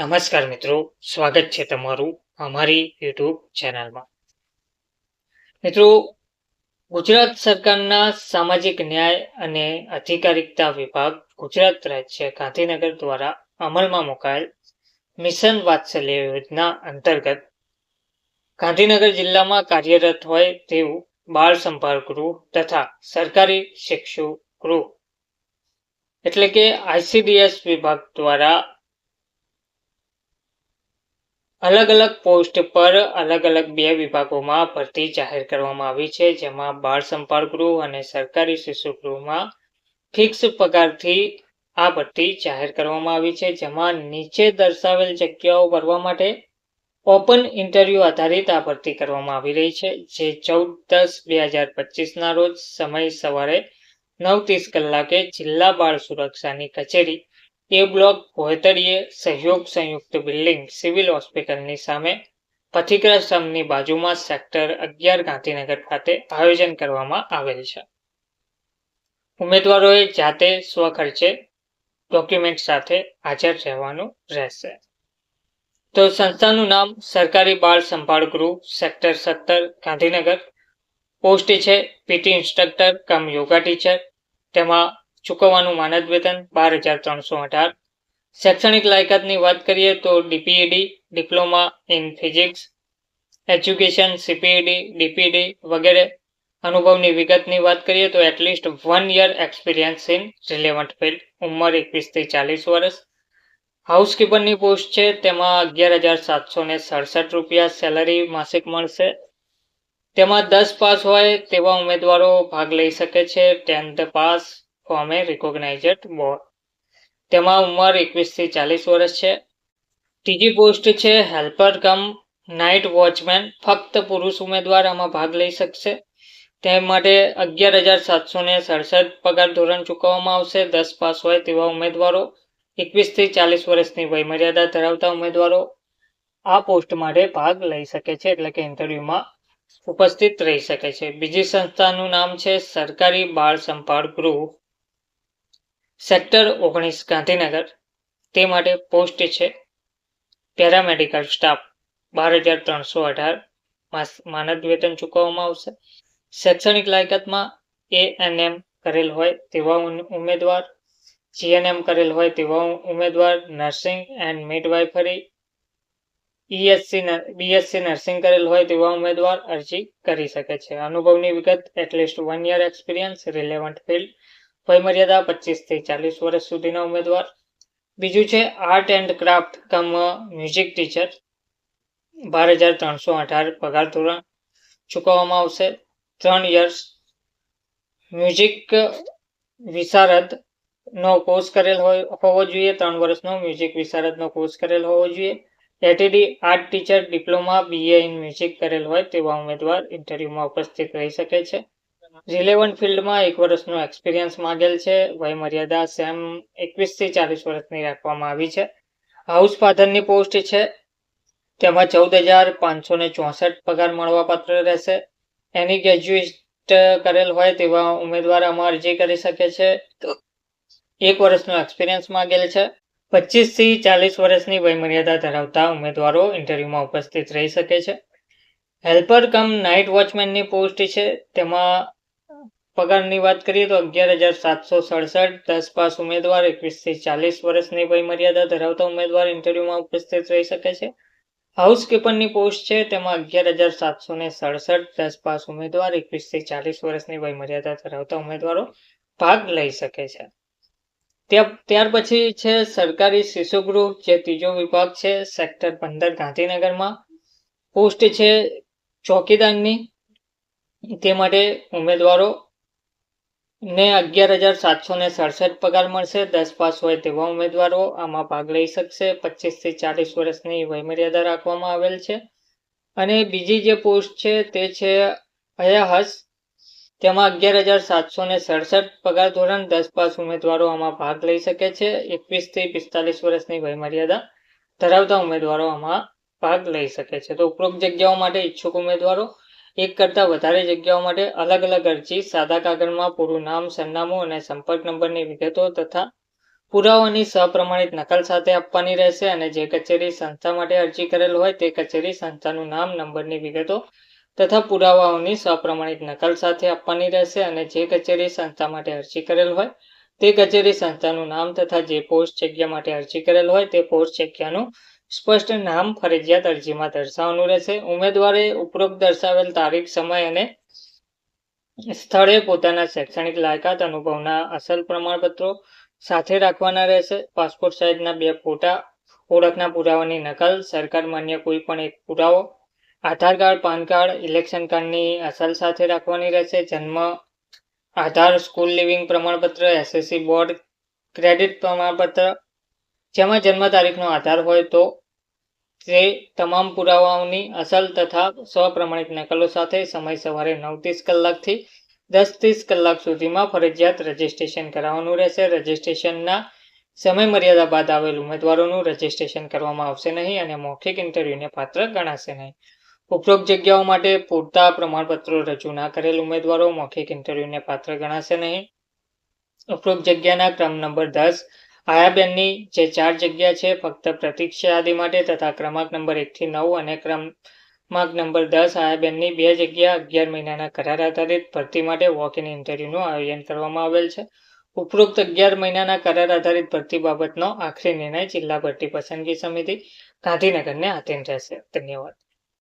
નમસ્કાર મિત્રો, સ્વાગત છે તમારું અમારી યુટ્યુબ ચેનલમાં. મિત્રો, ગુજરાત સરકારના સામાજિક ન્યાય અને અધિકારિકતા વિભાગ ગુજરાત રાજ્ય ગાંધીનગર દ્વારા અમલમાં મુકાયેલ મિશન વાત્સલ્ય યોજના અંતર્ગત ગાંધીનગર જિલ્લામાં કાર્યરત હોય તેવું બાળ સંભાળ ગૃહ તથા સરકારી શિક્ષુ ગૃહ, એટલે કે આઈસીડીએસ વિભાગ દ્વારા અલગ અલગ પોસ્ટ પર અલગ અલગ બે વિભાગોમાં ભરતી જાહેર કરવામાં આવી છે, જેમાં બાળ સંભાળ ગૃહ અને સરકારી શિશુ ગૃહમાં ફિક્સ પગારથી આ ભરતી જાહેર કરવામાં આવી છે, જેમાં નીચે દર્શાવેલ જગ્યાઓ ભરવા માટે ઓપન ઇન્ટરવ્યૂ આધારિત આ ભરતી કરવામાં આવી રહી છે, જે ચૌદ દસ બે હજાર પચીસના રોજ સમય સવારે નવ ત્રીસ કલાકે જિલ્લા બાળ સુરક્ષાની કચેરી એ બ્લોક ભોયતળીએ સહયોગ સંયુક્ત બિલ્ડિંગ સિવિલ હોસ્પિટલની સામે પથિક્રશ્રમની બાજુમાં સેક્ટર અગિયાર ગાંધીનગર ખાતે આયોજન કરવામાં આવેલ છે. ઉમેદવારોએ જાતે સ્વખર્ચે ડોક્યુમેન્ટ સાથે હાજર રહેવાનું રહેશે. તો સંસ્થાનું નામ સરકારી બાળ સંભાળ ગૃહ સેક્ટર સત્તર ગાંધીનગર. પોસ્ટ છે PT instructor, cum yoga teacher. તેમાં ચૂકવવાનું માનદ વેતન બાર હજાર ત્રણસો અઢાર. શૈક્ષણિક લાયકાતની વાત કરીએ તો DPEd diploma in physics, education CPEd DPD વગેરે અનુભવની વિગતની વાત કરીએ તો at least one year experience in relevant field ઉંમર એકવીસથી ચાલીસ વર્ષ. હાઉસકીપરની પોસ્ટ છે, તેમાં અગિયાર હજાર સાતસો ને સડસઠ રૂપિયા સેલરી માસિક મળશે. તેમાં દસ પાસ હોય તેવા ઉમેદવારો ભાગ લઈ શકે છે tenth pass a recognised board તેમાં ઉંમર એકવીસથી ચાલીસ વર્ષ છે. ત્રીજી પોસ્ટ છે હેલ્પર કમ નાઇટ વોચમેન ફક્ત પુરુષ ઉમેદવાર આમાં ભાગ લઈ શકશે. તે માટે અગિયાર હજાર સાતસો ને સડસઠ પગાર ધોરણ ચૂકવવામાં આવશે. દસ પાસ હોય તેવા ઉમેદવારો. એકવીસથી ચાલીસ વર્ષની વયમર્યાદા ધરાવતા ઉમેદવારો આ પોસ્ટ માટે ભાગ લઈ શકે છે, એટલે કે ઇન્ટરવ્યુમાં ઉપસ્થિત રહી શકે છે. બીજી સંસ્થાનું નામ છે, સરકારી બાળ સંભાળ ગૃહ. સેક્ટર ઓગણીસ ગાંધીનગર. તે માટે પોસ્ટ છે. પેરામેડિકલ સ્ટાફ બાર હજાર ત્રણસો અઢાર. માનદ વેતન ચૂકવવામાં આવશે. શૈક્ષણિક લાયકાતમાં એ એન એમ કરેલ હોય તેવા ઉમેદવાર. જીએનએમ કરેલ હોય તેવા ઉમેદવાર. Nursing and midwifery. ESC BSc nursing કરેલ હોય તેવા ઉમેદવાર અરજી કરી શકે છે. અનુભવની વિગત at least one year experience relevant field વયમર્યાદા પચીસથી ચાલીસ વર્ષ સુધીના ઉમેદવાર. બીજું છે art and craft cum music teacher. બાર હજાર ત્રણસો અઢાર પગાર ધોરણ ચૂકવવામાં આવશે. ત્રણ યર્સ મ્યુઝિક વિશારદ નો કોર્સ કરેલ હોવો જોઈએ. ત્રણ વર્ષનો મ્યુઝિક વિશારદનો કોર્સ કરેલ હોવો જોઈએ. ATD art teacher diploma, BA in music કરેલ હોય તેવા ઉમેદવાર ઇન્ટરવ્યુમાં ઉપસ્થિત રહી શકે છે. રિલેવન્ટ ફિલ્ડમાં એક વર્ષનો એક્સપિરિયન્સ માંગેલ છે. વય મર્યાદા સેમ એકવીસથી ચાલીસ વર્ષની રાખવામાં આવી છે. હાઉસ ફાધરની પોસ્ટ છે. તેમાં ચૌદ હજાર પાંચસો ને ચોસઠ પગાર મળવાપાત્ર રહેશે. એની ગ્રેજ્યુએટ કરેલ હોય તેવા ઉમેદવાર આમાં અરજી કરી શકે છે તો એક વર્ષનો એક્સપિરિયન્સ માંગેલ છે. પચીસથી ચાલીસ વર્ષની વયમર્યાદા ધરાવતા ઉમેદવારો ઇન્ટરવ્યુમાં ઉપસ્થિત રહી શકે છે. હેલ્પર કમ નાઇટ વોચમેનની પોસ્ટ છે. તેમાં પગારની વાત કરીએ તો અગિયાર હજાર સાતસો સડસઠ, દસ પાસ ઉમેદવાર, એકવીસથી ચાલીસ વર્ષની વયમર્યાદા ધરાવતા ઉમેદવાર ઇન્ટરવ્યુમાં ઉપસ્થિત રહી શકે છે. હાઉસકીપરની પોસ્ટ છે, તેમાં અગિયાર હજાર સાતસો ને સડસઠ, દસ પાસ ઉમેદવાર, એકવીસથી ચાલીસ વર્ષની વયમર્યાદા ધરાવતા ઉમેદવારો ભાગ લઈ શકે છે. ત્યાર પછી છે, સરકારી શિશુગૃહ, જે ત્રીજો વિભાગ છે, સેક્ટર પંદર ગાંધીનગરમાં. પોસ્ટ છે ચોકીદારની. તે માટે ઉમેદવારો ને અગિયાર હજાર સાતસો ને સડસઠ પગાર મળશે. દસ પાસ હોય તેવા ઉમેદવારો આમાં ભાગ લઈ શકશે. પચીસથી ચાલીસ વર્ષની વયમર્યાદા રાખવામાં આવેલ છે. અને બીજી જે પોસ્ટ છે તે છે અયાહસ. તેમાં અગિયાર હજાર સાતસો ને સડસઠ પગાર ધોરણ દસ પાસ ઉમેદવારો આમાં ભાગ લઈ શકે છે. એકવીસથી પિસ્તાલીસ વર્ષની વયમર્યાદા ધરાવતા ઉમેદવારો આમાં ભાગ લઈ શકે છે. તો ઉપરોક્ત જગ્યાઓ માટે ઈચ્છુક ઉમેદવારો એક કરતાં વધારે જગ્યાઓ માટે અલગ અલગ અરજી, સાદા કાગળમાં પૂરું નામ, સરનામું અને સંપર્ક નંબરની વિગતો તથા પુરાવાની સપ્રમાણિત નકલ સાથે આપવાની રહેશે અને જે કચેરી સંસ્થા માટે અરજી કરેલ હોય તે કચેરી સંસ્થાનું નામ, નંબરની વિગતો તથા પુરાવાઓની સપ્રમાણિત નકલ સાથે આપવાની રહેશે અને જે કચેરી સંસ્થા માટે અરજી કરેલ હોય તે કચેરી સંસ્થાનું નામ તથા જે પોસ્ટ જગ્યા માટે અરજી કરેલ હોય તે પોસ્ટ જગ્યાનું સ્પષ્ટ નામ ફરજિયાત અરજીમાં દર્શાવવાનું રહેશે. ઉમેદવારે ઉપરોક્ત દર્શાવેલ તારીખ, સમય અને સ્થળે પોતાના શૈક્ષણિક લાયકાત, અનુભવના અસલ પ્રમાણપત્રો સાથે રાખવાના રહેશે. પાસપોર્ટ સાઇઝના બે ફોટા, ઓળખના પુરાવાની નકલ, સરકાર માન્ય કોઈ પણ એક પુરાવો, Aadhaar card, PAN card, election કાર્ડની અસલ સાથે રાખવાની રહેશે. જન્મ, આધાર, સ્કૂલ લિવિંગ પ્રમાણપત્ર, એસએસસી બોર્ડ, ક્રેડિટ પ્રમાણપત્ર. જેમાં જન્મ તારીખનો આધાર હોય તો તે તમામ પુરાવાઓની અસલ તથા સ્વપ્રમાણિત નકલો સાથે સમય સવારે નવ ત્રીસ કલાકથી દસ ત્રીસ કલાક સુધીમાં ફરજિયાત રજિસ્ટ્રેશન કરાવવાનું રહેશે. રજિસ્ટ્રેશનના સમય મર્યાદા બાદ આવેલ ઉમેદવારોનું રજિસ્ટ્રેશન કરવામાં આવશે નહીં અને મૌખિક ઇન્ટરવ્યૂને પાત્ર ગણાશે નહીં. ઉપરોક્ત જગ્યાઓ માટે પૂરતા પ્રમાણપત્રો રજૂ ના કરેલ ઉમેદવારો મૌખિક ઇન્ટરવ્યૂને પાત્ર ગણાશે નહીં. ઉપરોક્ત જગ્યાના ક્રમ નંબર દસ આયાબેનની જે ચાર જગ્યા છે, ફક્ત પ્રતીક્ષા યાદી માટે તથા ક્રમાંક નંબર એકથી નવ અને ક્રમાંક નંબર દસ, આયાબેનની બે જગ્યા અગિયાર મહિનાના કરાર આધારિત ભરતી માટે વોક ઇન ઇન્ટરવ્યૂનું આયોજન કરવામાં આવેલ છે. ઉપરોક્ત અગિયાર મહિનાના કરાર આધારિત ભરતી બાબતનો આખરી નિર્ણય જિલ્લા ભરતી પસંદગી સમિતિ ગાંધીનગરને આધીન રહેશે. ધન્યવાદ.